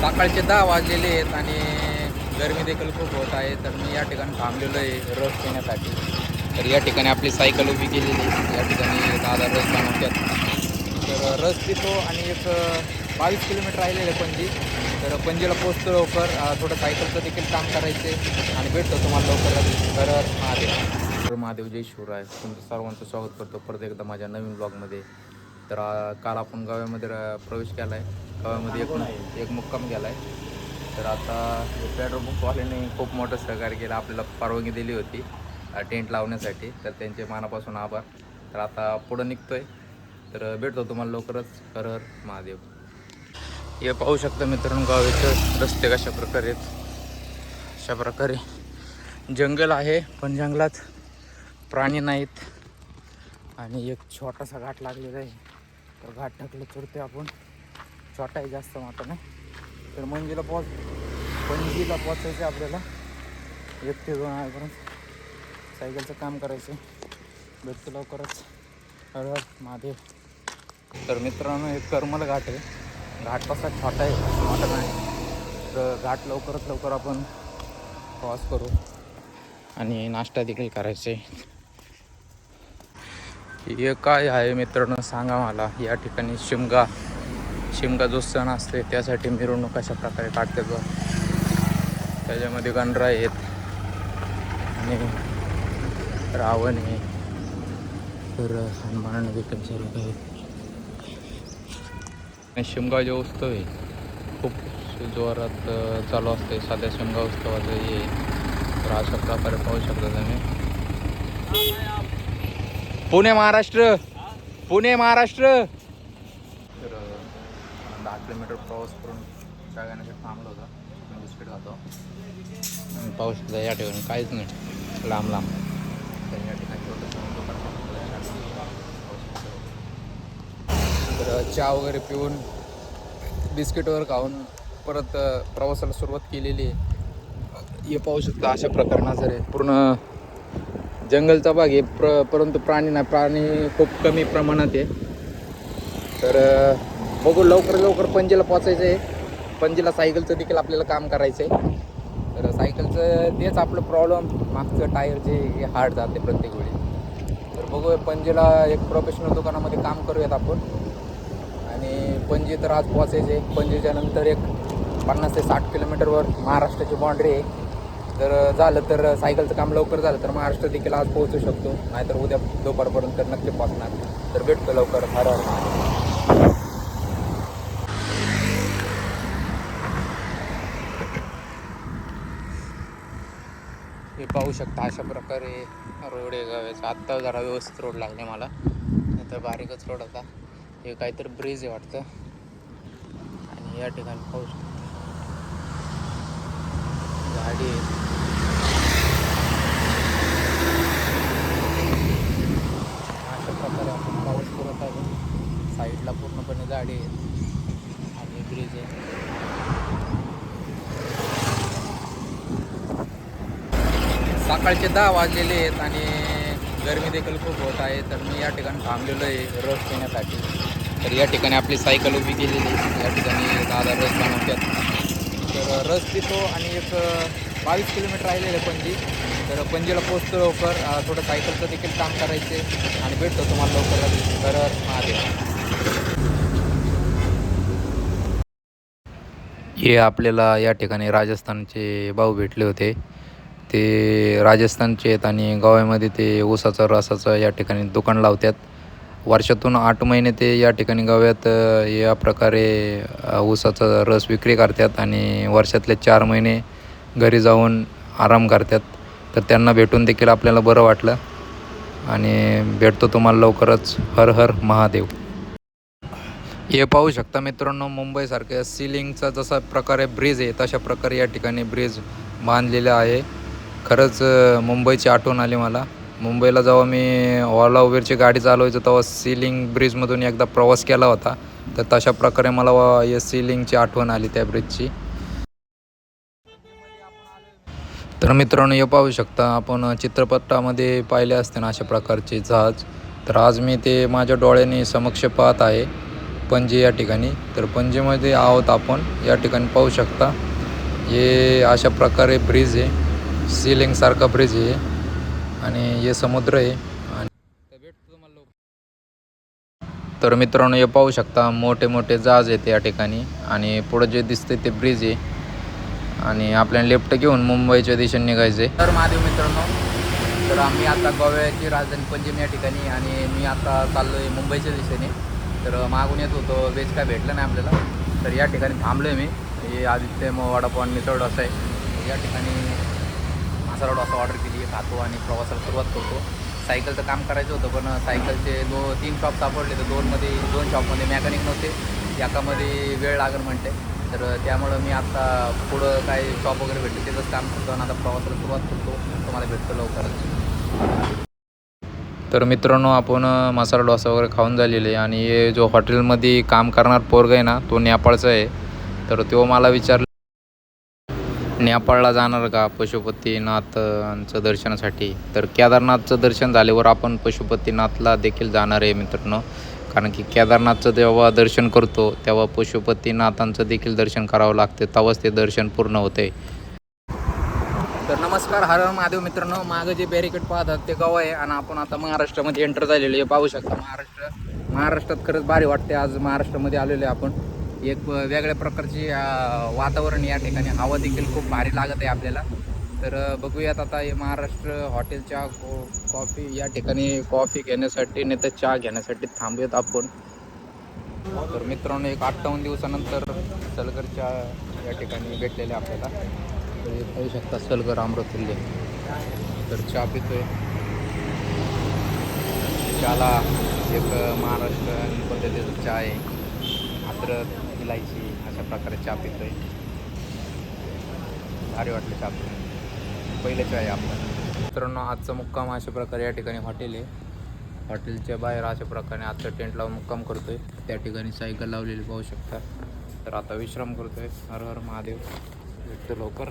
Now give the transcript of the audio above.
सकाळचे दहा वाजलेले आहेत आणि गरमी देखील खूप होत आहे तर मी या ठिकाणी थांबलेलो आहे रस पिण्यासाठी. तर या ठिकाणी आपली सायकल उभी केलेली आहे. या ठिकाणी दादा रस बनवतात तर रस पितो आणि एक बावीस किलोमीटर राहिलेलं आहे पणजी. तर पणजीला पोचतो लवकर. थोडं सायकलचं देखील काम करायचे आणि भेटतो तुम्हाला लवकरच तर महादेव. महादेव जय शिवराय. तुमचं सर्वांचं स्वागत करतो परत एकदा माझ्या नवीन ब्लॉगमध्ये तर काल आपण गाव्यामध्ये प्रवेश केला आहे गावामध्ये एक एक मुक्काम गेला आहे तर आता पेट्रोल पंपवाल्याने खूप मोठं सहकार्य केलं. आपल्याला परवानगी दिली होती टेंट लावण्यासाठी. तर त्यांचे मनापासून आभार. तर आता पुढं निघतोय. तर भेटतो तुम्हाला लवकरच. हर हर महादेव. हे पाहू शकता मित्रांनो गावाचे रस्ते कशा प्रकारे आहेत. अशा प्रकारे जंगल आहे पण जंगलात प्राणी नाहीत. आणि एक छोटासा घाट लागलेला आहे. तर घाट टाकलं चढतोय आपण. छोटा आहे जास्त मोठा नाही. तर मंजीला पोच पणजीला पोचायचं आपल्याला. एक ते दोन आहेपर्यंत सायकलचं काम करायचं आहे भेटतो लवकरच. हर हर महादेव. तर मित्रांनो एक करमल घाट आहे. घाट कसा छोटा आहे मोठा नाही. तर घाट लवकरात लवकर आपण क्रॉस करू. आणि नाश्ता देखील करायचे हे काय आहे मित्रांनो? सांगा मला. या ठिकाणी शिमगा शिमगा जो सण असते त्यासाठी मिरवणूक कशा प्रकारे काढतात बघ. त्याच्यामध्ये गणरा आहेत. आणि रावण आहे. तर हनुमान देखील सर्व आहे आणि शिमगा जो उत्सव आहे खूप जोरात चालू असते साध्या शिमगा उत्सवाचं हे तर अशा प्रकारे पाहू शकता तुम्ही. पुणे महाराष्ट्र पुणे महाराष्ट्र. तर दहा किलोमीटर प्रवास करून चहा घेण्यासाठी थांबलो होता. बिस्किट खातो शकता या ठिकाणी काहीच नाही. लांब लांब. तर या ठिकाणी. तर चहा वगैरे पिऊन बिस्किट वगैरे खाऊन परत प्रवासाला सुरुवात केलेली आहे. हे पाहू शकता अशा प्रकारे नजर आहे पूर्ण जंगलचा भाग आहे. प्र परंतु प्राणी नाही. प्राणी खूप कमी प्रमाणात आहे. तर बघू लवकर लवकर पणजीला पोचायचं आहे पणजीला सायकलचं देखील आपल्याला काम करायचं आहे तर सायकलचं तेच आपलं प्रॉब्लेम मागचं टायर जे हे हार्ड जाते प्रत्येक वेळी. तर बघूया पणजीला एक प्रोफेशनल दुकानामध्ये काम करूयात आपण. आणि पणजी तर आज पोचायचे पणजीच्या नंतर एक पन्नास ते साठ किलोमीटरवर महाराष्ट्राची बाँड्री आहे. जर झालं तर सायकलचं काम लवकर झालं तर महाराष्ट्र देखील आज पोहोचू शकतो. नाहीतर उद्या दुपारपर्यंत नक्की पोहोचणार तर भेटतो लवकर. हर हर महादेव. हे पाहू शकता अशा प्रकारे रोड आहे गावाचा. आत्ता जरा व्यवस्थित रोड लागले मला. नाही तर बारीकच रोड होता. हे काहीतरी ब्रिज आहे वाटतं. आणि या ठिकाणी पाहू शकता. गाडी आहे अशा प्रकारे आपण पाऊस करत आहे साईडला पूर्णपणे झाडे आहे आणि ब्रिज आहे. सकाळचे दहा वाजलेले आहेत आणि गरमी देखील खूप होत आहे तर मी या ठिकाणी थांबलेलो आहे रस पिण्यासाठी. तर या ठिकाणी आपली सायकल उभी केलेली आहे. या ठिकाणी दादा रस बनवतात. तर रस पितो आणि एक बावीस किलोमीटर राहिलेलं आहे पणजी. तर पणजीला पोचतो लवकर. थोडं सायकलचं देखील काम करायचे आणि भेटतो तुम्हाला लवकर तर महादेव. हे आपल्याला या ठिकाणी राजस्थानचे भाऊ भेटले होते. ते राजस्थानचे आहेत आणि गावामध्ये ते ऊसाचं रसाचं या ठिकाणी दुकान लावतात. वर्षातून आठ महिने ते या ठिकाणी गोव्यात या प्रकारे ऊसाचा रस विक्री करतात आणि वर्षातले चार महिने घरी जाऊन आराम करतात. तर त्यांना भेटून देखील आपल्याला बरं वाटलं. आणि भेटतो तुम्हाला लवकरच. हर हर महादेव. हे पाहू शकता मित्रांनो मुंबईसारख्या सिलिंगचा जसा प्रकारे ब्रिज आहे तशा प्रकारे या ठिकाणी ब्रिज बांधलेला आहे. खरंच मुंबईची आठवण आली मला. मुंबईला जेव्हा मी ओला उबेरची गाडी चालवायचो तेव्हा सिलिंग ब्रिजमधून एकदा प्रवास केला होता. तर तशा प्रकारे मला वा- या सिलिंगची आठवण आली त्या ब्रिजची. तर मित्रांनो हे पाहू शकता आपण चित्रपटामध्ये पाहिले असते ना अशा प्रकारचे जहाज. तर आज मी ते माझ्या डोळ्याने समक्ष पाहत आहे पणजी या ठिकाणी. तर पणजीमध्ये आहोत आपण या ठिकाणी पाहू शकता. हे अशा प्रकारे ब्रिज आहे सिलिंगसारखा ब्रिज आहे. आणि हे समुद्र आहे. आणि तर मित्रांनो हे पाहू शकता मोठे मोठे जहाज आहेत या ठिकाणी. आणि पुढं जे दिसते ते ब्रिज आहे. आणि आपल्याला लेफ्ट घेऊन मुंबईच्या दिशेने निघायचं आहे तर महादेव मित्रांनो तर आम्ही आता गोव्याची राजधानी पंजिम या ठिकाणी आणि मी आता चाललो आहे मुंबईच्या दिशेने. तर मागून येत होतो वेज काय भेटलं नाही आपल्याला. तर या ठिकाणी थांबलो आहे मी. हे आदित्य मग वडापाव मिसळ डोसा आहे. या ठिकाणी मसाला डोसा ऑर्डर केली खातो आणि प्रवासाला सुरुवात करतो. सायकलचं काम करायचं होतं पण सायकलचे दो तीन शॉप सापडले. तर दोनमध्ये दोन शॉपमध्ये मेकॅनिक नव्हते. एकामध्ये वेळ लागेल म्हणते. तर त्यामुळं मी आता पुढं काय शॉप वगैरे भेटले त्याचंच काम करतो आणि आता प्रवासाला सुरुवात करतो. तुम्हाला भेटतो लवकरच. तर मित्रांनो आपण मसाला डोसा वगैरे खाऊन झालेले आहे आणि हे जो हॉटेलमध्ये काम करणार पोरग आहे ना तो नेपाळचा आहे. तर तो मला विचारलं नेपाळला जाणार का पशुपतीनाथांचं दर्शनासाठी? तर केदारनाथचं दर्शन झाल्यावर आपण पशुपतीनाथला देखील जाणार आहे मित्रांनो. कारण की केदारनाथचं जेव्हा दर्शन करतो तेव्हा पशुपतीनाथांचं देखील दर्शन करावं लागते. तेव्हाच ते दर्शन पूर्ण होते. तर नमस्कार हर महादेव मित्रांनो. मागं जे बॅरिकेड पाहतात ते गाव आहे आणि आपण आता महाराष्ट्रामध्ये एंटर झालेलो आहे. पाहू शकता महाराष्ट्र. महाराष्ट्रात खरंच भारी वाटते आज महाराष्ट्रामध्ये आलेलो आहे आपण. एक वेगळ्या प्रकारची वातावरण या ठिकाणी हवा देखील खूप भारी लागत आहे आपल्याला. तर बघूयात आता हे महाराष्ट्र हॉटेलच्या को कॉफी या ठिकाणी कॉफी घेण्यासाठी नाही तर चहा घेण्यासाठी थांबूयात आपण. तर मित्रांनो एक अठ्ठावन्न दिवसानंतर सलगरच्या या ठिकाणी भेटलेले आपल्याला. तर हे पाहू शकता सलगर अमृतुल्य तर चहा पितोय. चहाला एक महाराष्ट्र पद्धतीचा चहा आहे. अद्रक इलायची अशा प्रकारे चहा पितोय. भारी वाटलं चहा पितोय पहिले आहे आपला. मित्रांनो आजचा मुक्काम अशा प्रकारे या ठिकाणी हॉटेल आहे. हॉटेलच्या बाहेर अशा प्रकारे आजचा टेंट लावून मुक्काम करतोय. त्या ठिकाणी सायकल लावलेली पाहू शकता. तर आता विश्राम करतोय. हर हर महादेव. भेटतो लवकर